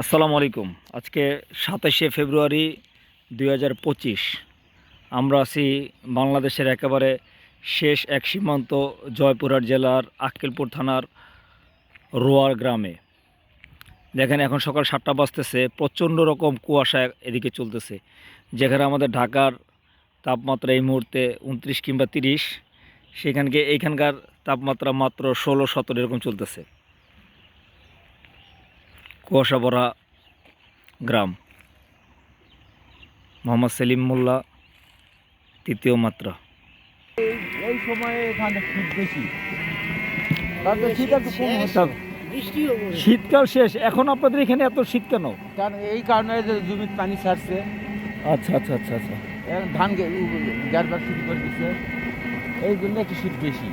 আসসালামু আলাইকুম। আজকে সাতাশে ফেব্রুয়ারি দুই হাজার পঁচিশ। আমরা আছি বাংলাদেশের একেবারে শেষ এক সীমান্ত জয়পুরহাট জেলার আক্কেলপুর থানার রোয়ার গ্রামে। দেখেন, এখন সকাল সাতটা বাজতেছে, প্রচণ্ড রকম কুয়াশা এদিকে চলতেছে। যেখানে আমাদের ঢাকার তাপমাত্রা এই মুহূর্তে উনত্রিশ কিংবা তিরিশ, সেখানকে এইখানকার তাপমাত্রা মাত্র ষোলো সতেরো এরকম চলতেছে। কুয়াশা ভরা গ্রাম। মোহাম্মদ সেলিম মোল্লা তৃতীয় মাত্রা। এই সময়ে এখানে শীত বেশি শীতকাল শেষ। এখন আপনাদের এখানে এত শীত কেন? কারণ এই কারণে জমির পানি ছাড়ছে। আচ্ছা আচ্ছা আচ্ছা আচ্ছা। ধান গারবার শুরু করে দিচ্ছে এই জন্য একটু শীত বেশি।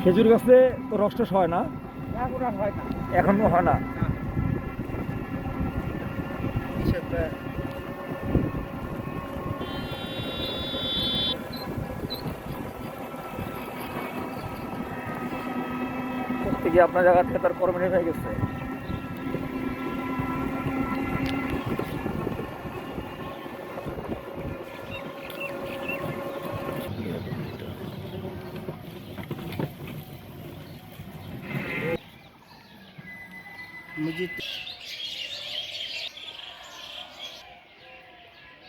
খেজুর গাছে তো রস হয় না। এখন হয় না। আপনার জায়গা থেকে তার কর্মী হয়ে গেছে? Ми діти.